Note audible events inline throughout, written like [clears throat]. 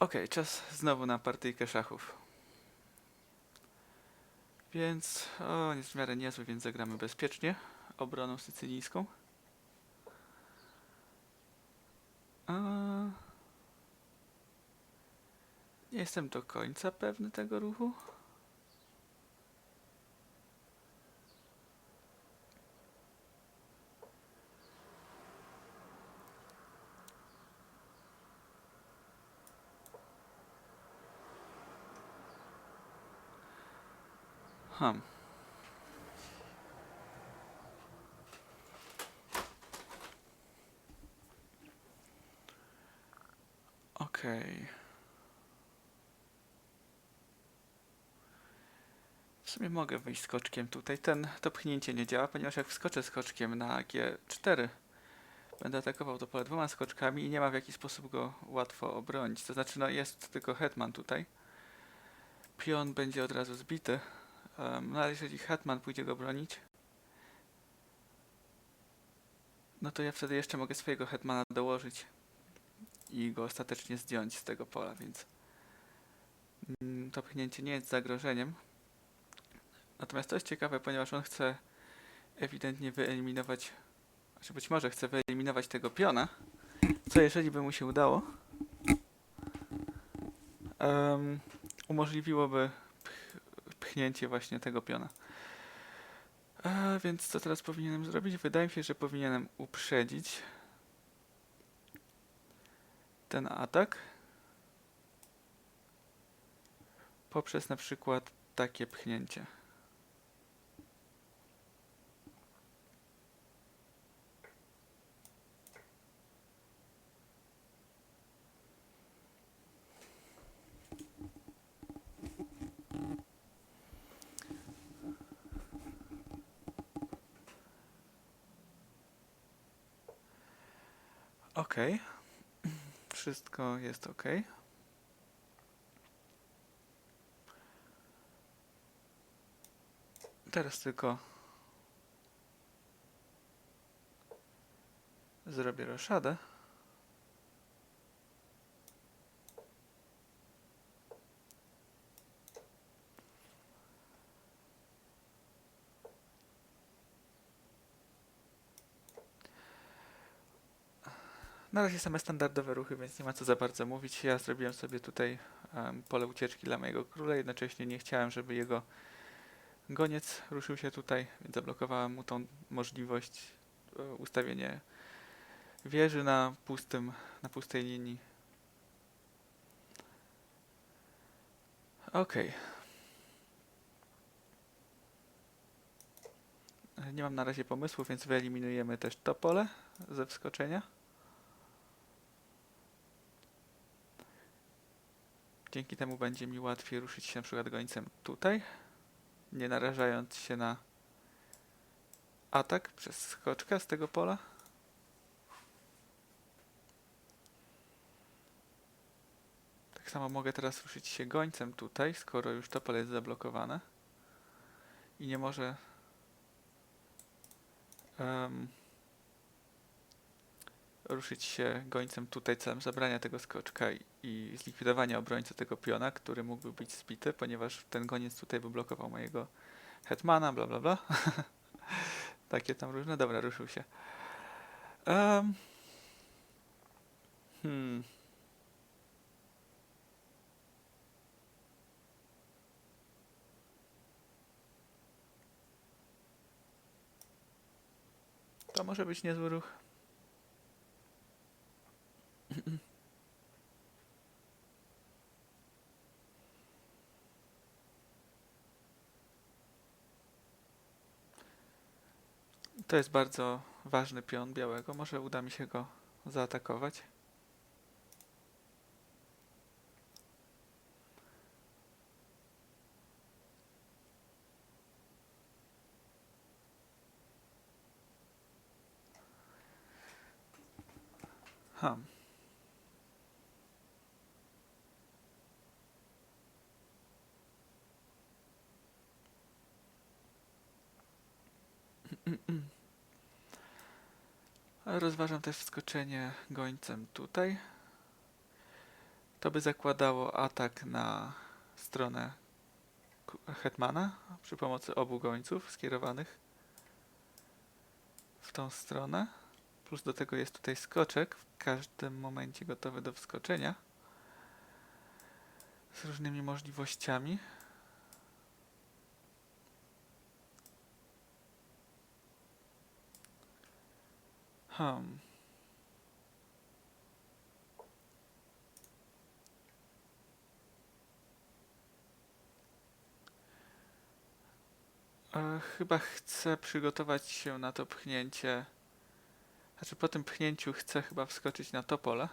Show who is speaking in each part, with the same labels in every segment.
Speaker 1: Okej, czas znowu na partyjkę szachów. Więc, o, jest w miarę niezły, więc zagramy bezpiecznie. Obroną sycylijską. A... Nie jestem do końca pewny tego ruchu. Hmm. Okej. W sumie mogę wyjść skoczkiem tutaj. Ten, to pchnięcie nie działa, ponieważ jak wskoczę skoczkiem na G4, będę atakował to pole dwoma skoczkami i nie ma w jaki sposób go łatwo obronić. To znaczy, no jest tylko hetman tutaj. Pion będzie od razu zbity. Um, no ale jeżeli hetman pójdzie go bronić, no to ja wtedy jeszcze mogę swojego hetmana dołożyć i go ostatecznie zdjąć z tego pola, więc mm, to pchnięcie nie jest zagrożeniem. Natomiast to jest ciekawe, ponieważ on chce ewidentnie wyeliminować, znaczy być może chce wyeliminować tego piona, co jeżeli by mu się udało, em, umożliwiłoby pchnięcie właśnie tego piona. A więc co teraz powinienem zrobić? Wydaje mi się, że powinienem uprzedzić ten atak poprzez na przykład takie pchnięcie. Okej. Wszystko jest ok. Teraz tylko zrobię roszadę. Na razie same standardowe ruchy, więc nie ma co za bardzo mówić. Ja zrobiłem sobie tutaj em, pole ucieczki dla mojego króla, jednocześnie nie chciałem, żeby jego goniec ruszył się tutaj, więc zablokowałem mu tą możliwość ustawienia wieży na pustym, na pustej linii. E, Nie mam na razie pomysłu, więc wyeliminujemy też to pole ze wskoczenia. Dzięki temu będzie mi łatwiej ruszyć się na przykład gońcem tutaj, nie narażając się na atak przez skoczka z tego pola. Tak samo mogę teraz ruszyć się gońcem tutaj, skoro już to pole jest zablokowane i nie może em, ruszyć się gońcem tutaj celem zabrania tego skoczka i, zlikwidowania obrońcy tego piona, który mógłby być zbity, ponieważ ten goniec tutaj by blokował mojego hetmana, bla bla bla. [laughs] Takie tam różne. Dobra, ruszył się. Em, hmm. To może być niezły ruch. To jest bardzo ważny pion białego. Może uda mi się go zaatakować. Hmm. Rozważam też wskoczenie gońcem tutaj. To by zakładało atak na stronę Hetmana przy pomocy obu gońców skierowanych w tą stronę. Plus do tego jest tutaj skoczek, w każdym momencie gotowy do wskoczenia. Z różnymi możliwościami. Hmm. Chyba chcę przygotować się na to pchnięcie. Znaczy po tym pchnięciu chcę chyba wskoczyć na to pole.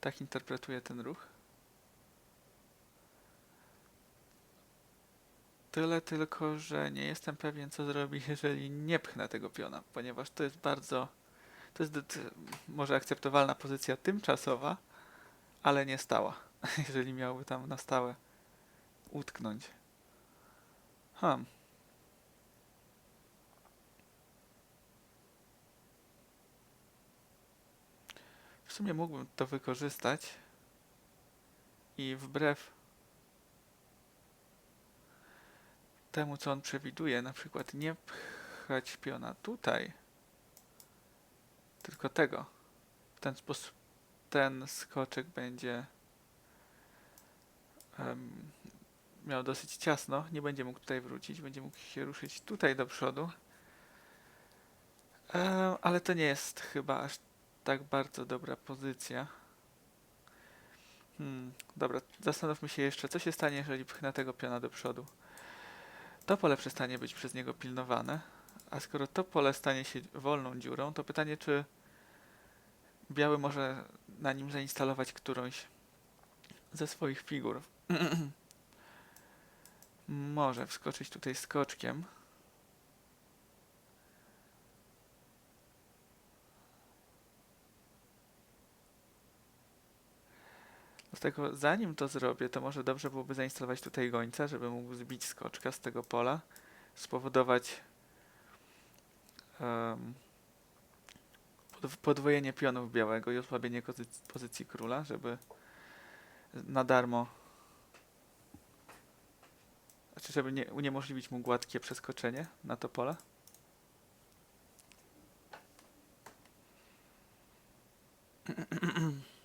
Speaker 1: Tak interpretuję ten ruch. Tyle tylko, że nie jestem pewien, co zrobi, jeżeli nie pchnę tego piona, ponieważ to jest bardzo. To jest może akceptowalna pozycja tymczasowa, ale nie stała. [laughs] Jeżeli miałby tam na stałe utknąć. Hmm. W sumie mógłbym to wykorzystać i wbrew temu, co on przewiduje, na przykład nie pchać piona tutaj, tylko tego. W ten sposób ten skoczek będzie em, miał dosyć ciasno, nie będzie mógł tutaj wrócić, będzie mógł się ruszyć tutaj do przodu. E, ale to nie jest chyba aż tak bardzo dobra pozycja. Hmm, dobra, zastanówmy się jeszcze, co się stanie, jeżeli pchnę tego piona do przodu. To pole przestanie być przez niego pilnowane, a skoro to pole stanie się wolną dziurą, to pytanie, czy biały może na nim zainstalować którąś ze swoich figur. [clears throat] Może wskoczyć tutaj skoczkiem. Dlatego zanim to zrobię, to może dobrze byłoby zainstalować tutaj gońca, żeby mógł zbić skoczka z tego pola, spowodować podw- podwojenie pionów białego i osłabienie pozyc- pozycji króla, żeby na darmo znaczy, żeby nie, uniemożliwić mu gładkie przeskoczenie na to pole. [clears throat]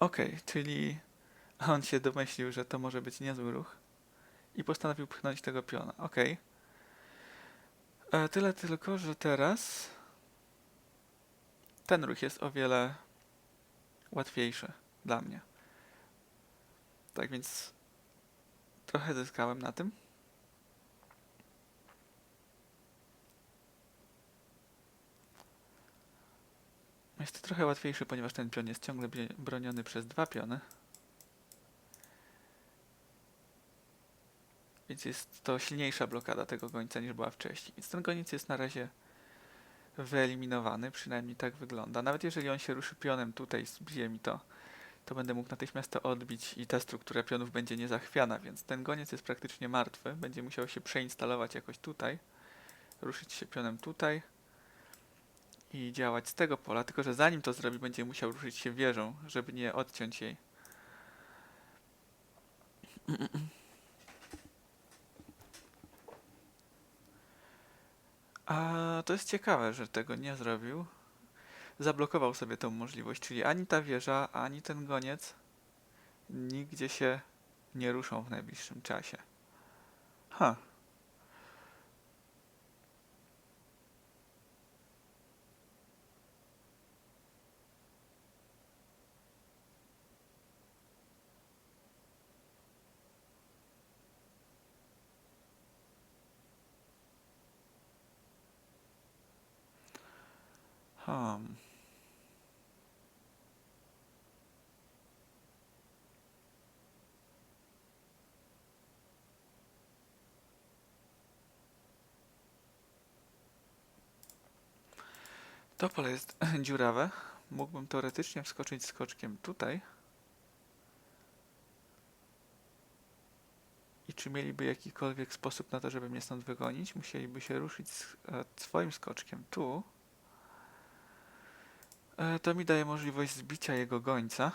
Speaker 1: Okej, czyli on się domyślił, że to może być niezły ruch i postanowił pchnąć tego piona. Okej. E, Tyle tylko, że teraz ten ruch jest o wiele łatwiejszy dla mnie. Tak więc trochę zyskałem na tym. Jest trochę łatwiejszy, ponieważ ten pion jest ciągle broniony przez dwa piony. Więc jest to silniejsza blokada tego gońca niż była wcześniej. Więc ten goniec jest na razie wyeliminowany, przynajmniej tak wygląda. Nawet jeżeli on się ruszy pionem tutaj, zbije mi to, to będę mógł natychmiast to odbić i ta struktura pionów będzie niezachwiana, więc ten goniec jest praktycznie martwy. Będzie musiał się przeinstalować jakoś tutaj, ruszyć się pionem tutaj i działać z tego pola, tylko że zanim to zrobi, będzie musiał ruszyć się wieżą, żeby nie odciąć jej. A to jest ciekawe, że tego nie zrobił. Zablokował sobie tą możliwość, czyli ani ta wieża, ani ten goniec nigdzie się nie ruszą w najbliższym czasie. Ha. Hmm. To pole jest [clears throat] dziurawe. Mógłbym teoretycznie wskoczyć skoczkiem tutaj. czy mieliby jakikolwiek sposób na to, żeby mnie stąd wygonić, musieliby się ruszyć z, e, swoim skoczkiem tu. E, to mi daje możliwość zbicia jego gońca.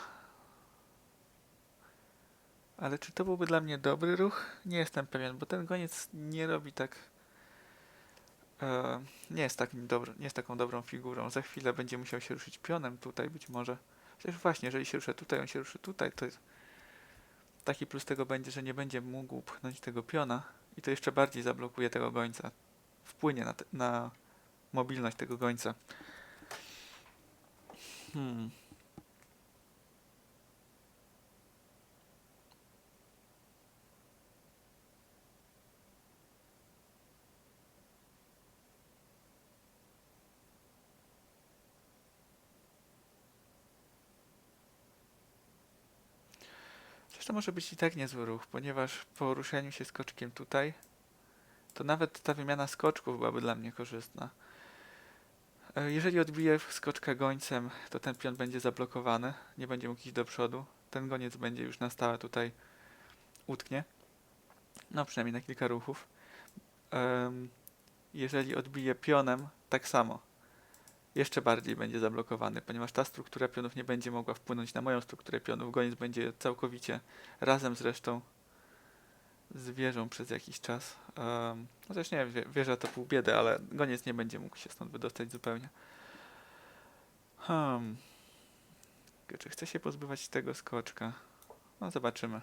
Speaker 1: Ale czy to byłby dla mnie dobry ruch? Nie jestem pewien, bo ten goniec nie robi tak. E, nie jest takim dobry, nie jest taką dobrą figurą. Za chwilę będzie musiał się ruszyć pionem tutaj być może. Chociaż właśnie, jeżeli się ruszę tutaj, on się ruszy tutaj, to jest taki plus tego będzie, że nie będzie mógł pchnąć tego piona i to jeszcze bardziej zablokuje tego gońca. Wpłynie na, te, na mobilność tego gońca. Hmm. Zresztą może być i tak niezły ruch, ponieważ po ruszeniu się skoczkiem tutaj, to nawet ta wymiana skoczków byłaby dla mnie korzystna. E, Jeżeli odbiję skoczkę gońcem, to ten pion będzie zablokowany, nie będzie mógł iść do przodu. Ten goniec będzie już na stałe tutaj utknie. No przynajmniej na kilka ruchów. Jeżeli odbiję pionem, tak samo. Jeszcze bardziej będzie zablokowany, ponieważ ta struktura pionów nie będzie mogła wpłynąć na moją strukturę pionów. Goniec będzie całkowicie razem z resztą z wieżą przez jakiś czas. Um, chociaż nie, wie- wieża to pół biedy, ale goniec nie będzie mógł się stąd wydostać zupełnie. Hmm. Czy chcę się pozbywać tego skoczka? No zobaczymy.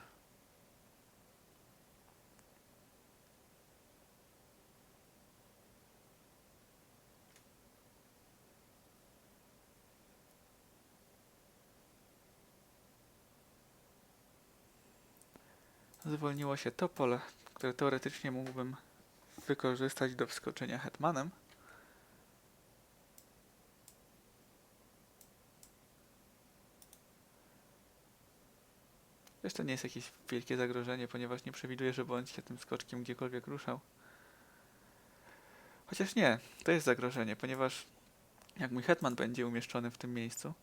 Speaker 1: Zwolniło się to pole, które teoretycznie mógłbym wykorzystać do wskoczenia hetmanem. Wiesz, to nie jest jakieś wielkie zagrożenie, ponieważ nie przewiduję, żeby on się tym skoczkiem gdziekolwiek ruszał. Chociaż nie, to jest zagrożenie, ponieważ jak mój hetman będzie umieszczony w tym miejscu,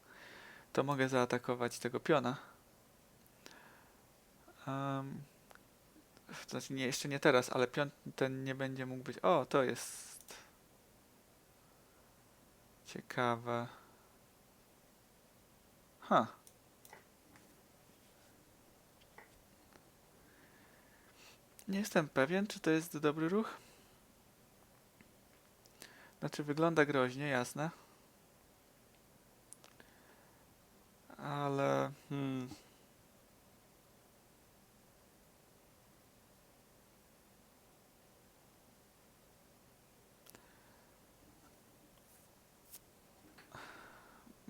Speaker 1: to mogę zaatakować tego piona. Um, znaczy nie, jeszcze nie teraz, ale pion ten nie będzie mógł być. O, to jest ciekawe. Ha. Nie jestem pewien, czy to jest dobry ruch. Znaczy, wygląda groźnie, jasne. Ale. Hmm.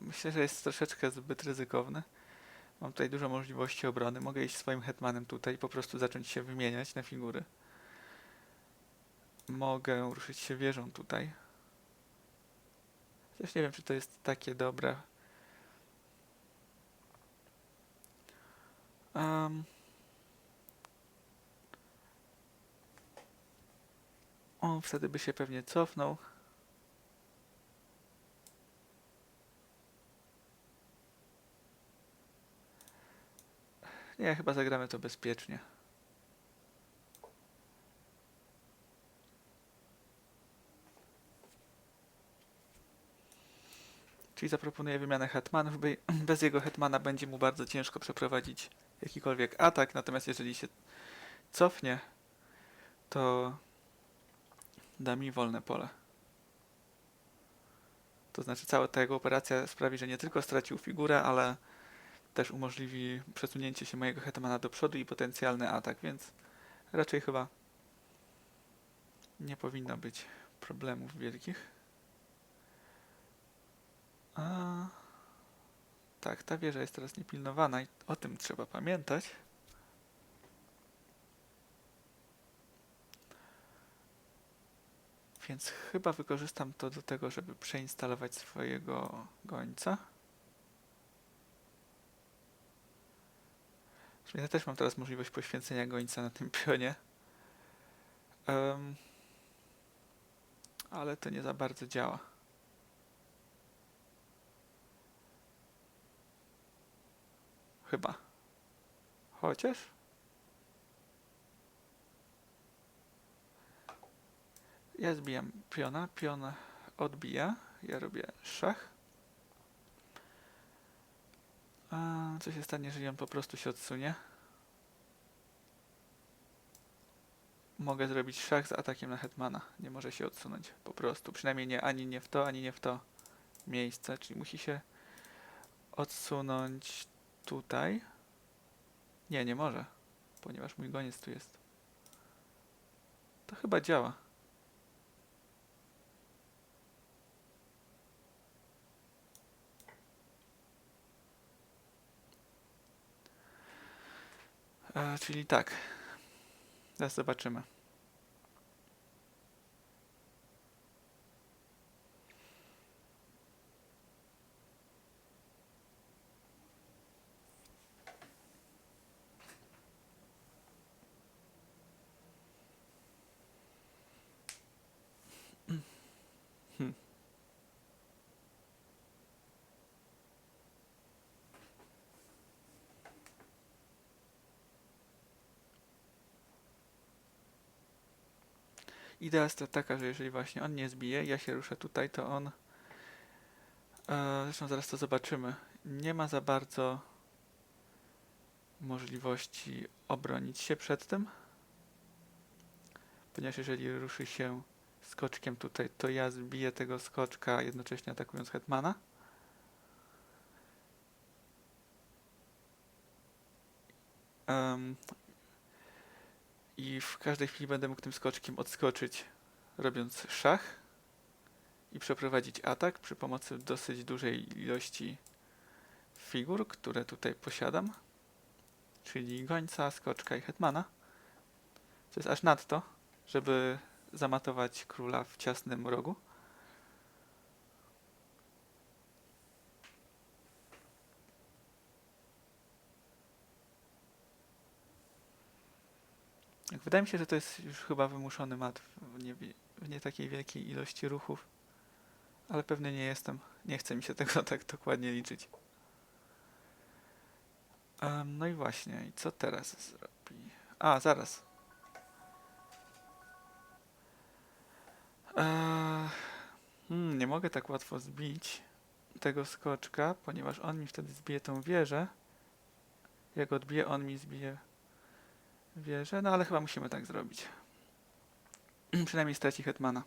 Speaker 1: Myślę, że jest troszeczkę zbyt ryzykowny. Mam tutaj dużo możliwości obrony. Mogę iść swoim hetmanem tutaj i po prostu zacząć się wymieniać na figury. Mogę ruszyć się wieżą tutaj. Chociaż nie wiem, czy to jest takie dobre. Um. On wtedy by się pewnie cofnął. Nie, chyba zagramy to bezpiecznie. Czyli zaproponuję wymianę hetmanów. [clears throat] Bez jego hetmana będzie mu bardzo ciężko przeprowadzić jakikolwiek atak, natomiast jeżeli się cofnie, to da mi wolne pole. To znaczy cała ta jego operacja sprawi, że nie tylko stracił figurę, ale też umożliwi przesunięcie się mojego hetmana do przodu i potencjalny atak, więc raczej chyba nie powinno być problemów wielkich. A... Tak, ta wieża jest teraz niepilnowana i o tym trzeba pamiętać. Więc chyba wykorzystam to do tego, żeby przeinstalować swojego gońca. Ja też mam teraz możliwość poświęcenia gońca na tym [laughs] pionie. Um, ale to nie za bardzo działa. Chyba. Chociaż? Ja zbijam piona, pion odbija, ja robię szach. A co się stanie, jeżeli on po prostu się odsunie? Mogę zrobić szach z atakiem na hetmana. Nie może się odsunąć po prostu. Przynajmniej nie ani nie w to, ani nie w to miejsce. Czyli musi się odsunąć tutaj. Nie, nie może, ponieważ mój goniec tu jest. To chyba działa. E, czyli tak. Zaraz zobaczymy. Hmm. Idea jest taka, że jeżeli właśnie on nie zbije, ja się ruszę tutaj, to on. E, zresztą zaraz to zobaczymy. Nie ma za bardzo możliwości obronić się przed tym. Ponieważ jeżeli ruszy się skoczkiem tutaj, to ja zbiję tego skoczka, jednocześnie atakując hetmana. Em, I w każdej chwili będę mógł tym skoczkiem odskoczyć, robiąc szach i przeprowadzić atak przy pomocy dosyć dużej ilości figur, które tutaj posiadam, czyli gońca, skoczka i hetmana. To jest aż nadto, żeby zamatować króla w ciasnym rogu. Wydaje mi się, że to jest już chyba wymuszony mat w nie, w nie takiej wielkiej ilości ruchów, ale pewny nie jestem. Nie chce mi się [laughs] tego tak dokładnie liczyć. Em, no i właśnie, i co teraz zrobi? A, zaraz. Eee, hmm, nie mogę tak łatwo zbić tego skoczka, ponieważ on mi wtedy zbije tą wieżę. Jak odbije, on mi zbije wieżę, no ale chyba musimy tak zrobić. [clears throat] Przynajmniej straci hetmana.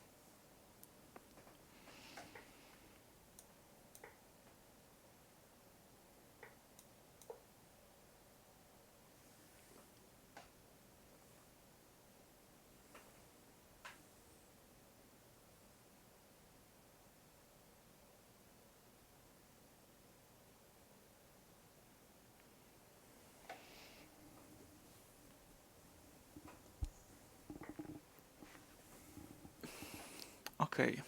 Speaker 1: Okej.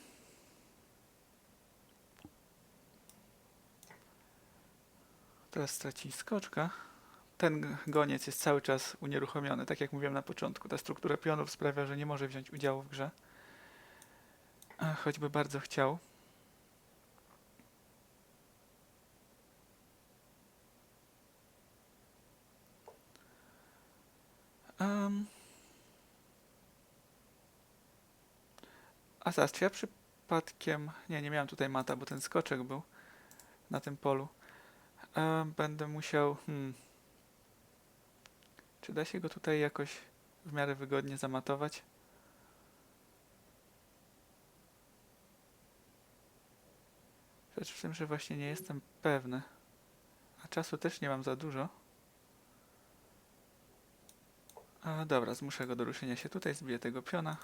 Speaker 1: Teraz straci skoczka. Ten goniec jest cały czas unieruchomiony, tak jak mówiłem na początku. Ta struktura pionów sprawia, że nie może wziąć udziału w grze. Choćby bardzo chciał. Zaraz, czy ja przypadkiem... Nie, nie miałem tutaj mata, bo ten skoczek był na tym polu. E, będę musiał... Hmm. Czy da się go tutaj jakoś w miarę wygodnie zamatować? Rzecz w tym, że właśnie nie jestem pewny. A czasu też nie mam za dużo. A, dobra, zmuszę go do ruszenia się tutaj, zbiję tego piona.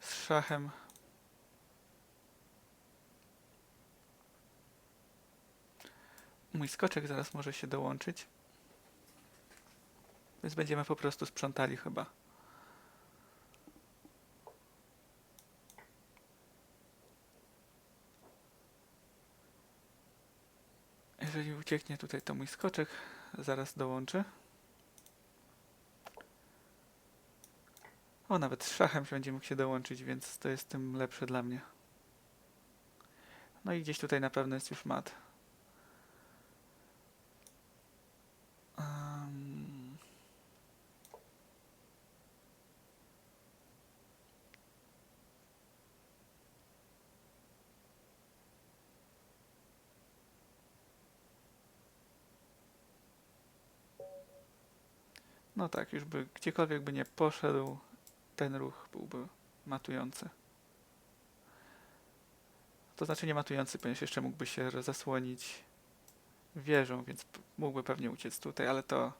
Speaker 1: Z szachem. Mój skoczek zaraz może się dołączyć. Więc będziemy po prostu sprzątali chyba. Jeżeli ucieknie tutaj, to mój skoczek zaraz dołączy. O, nawet szachem będzie mógł się dołączyć, więc to jest tym lepsze dla mnie. No i gdzieś tutaj na pewno jest już mat. Um. No tak, już by gdziekolwiek by nie poszedł, ten ruch byłby matujący. To znaczy nie matujący, ponieważ jeszcze mógłby się zasłonić wieżą, więc mógłby pewnie uciec tutaj, ale to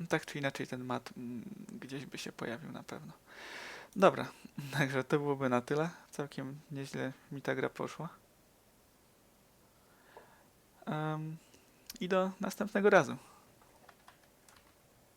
Speaker 1: no tak czy inaczej ten mat mm, gdzieś by się pojawił na pewno. Dobra, [laughs] także to byłoby na tyle. Całkiem nieźle mi ta gra poszła. Em, I do następnego razu.